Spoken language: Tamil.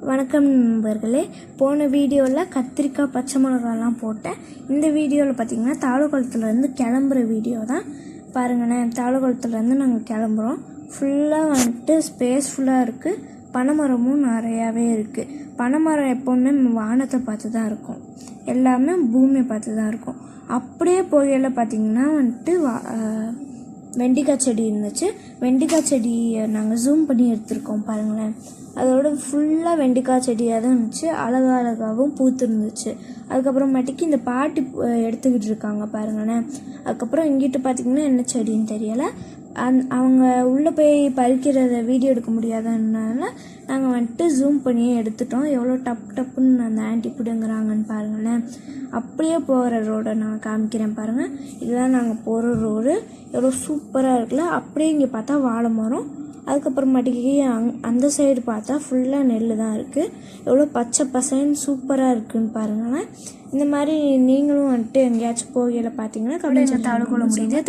வணக்கம் நண்பர்களே. போன வீடியோவில் கத்திரிக்காய் பச்சை மிளகாலாம் போட்டேன். இந்த வீடியோவில் பார்த்திங்கன்னா தாழக்குளத்துலேருந்து கிளம்புற வீடியோ தான். பாருங்களேன் தாழக்குளத்துலேருந்து நாங்கள் கிளம்புறோம். ஃபுல்லாக வந்துட்டு ஸ்பேஸ்ஃபுல்லாக இருக்குது பனைமரமும் நிறையாவே இருக்குது பனைமரம் எப்போவுமே வானத்தை பார்த்து தான் இருக்கும். எல்லாமே பூமியை பார்த்து தான் இருக்கும். அப்படியே போகையில் பார்த்திங்கன்னா வந்துட்டு வா- வெண்டிக்காய் செடி இருந்துச்சு. வெண்டிக்காய் செடியை நாங்கள் ஜூம் பண்ணி எடுத்திருக்கோம் பாருங்களேன். அதோட ஃபுல்லாக வெண்டிக்காய் செடியாக தான் இருந்துச்சு. அழகா அழகாகவும் பூத்து இருந்துச்சு அதுக்கப்புறமேட்டுக்கு இந்த பாட்டி எடுத்துக்கிட்டு இருக்காங்க பாருங்களேன். அதுக்கப்புறம் இங்கிட்டு பார்த்தீங்கன்னா என்ன செடின்னு தெரியலை. அந் அவங்க உள்ளே போய் பறிக்கிறத வீடியோ எடுக்க முடியாதனால நாங்கள் வந்துட்டு ஜூம் பண்ணியே எடுத்துட்டோம். எவ்வளோ டப் டப்புன்னு அந்த ஆன்ட்டி பிடுங்குறாங்கன்னு பாருங்களேன். அப்படியே போகிற ரோடை நான் காமிக்கிறேன் பாருங்கள் இதுதான் நாங்கள் போகிற ரோடு எவ்வளோ சூப்பராக இருக்குல்ல. அப்படியே இங்கே பார்த்தா வாழை மரம் அதுக்கப்புறமாட்டிக்கு அங் அந்த சைடு பார்த்தா ஃபுல்லாக நெல் தான் இருக்குது எவ்வளோ பச்சை பசைன்னு சூப்பராக இருக்குன்னு பாருங்களேன். இந்த மாதிரி நீங்களும் வந்துட்டு எங்கேயாச்சும் போகையில் பார்த்தீங்கன்னா கமெண்ட் தாழ்குளம் முடியுது.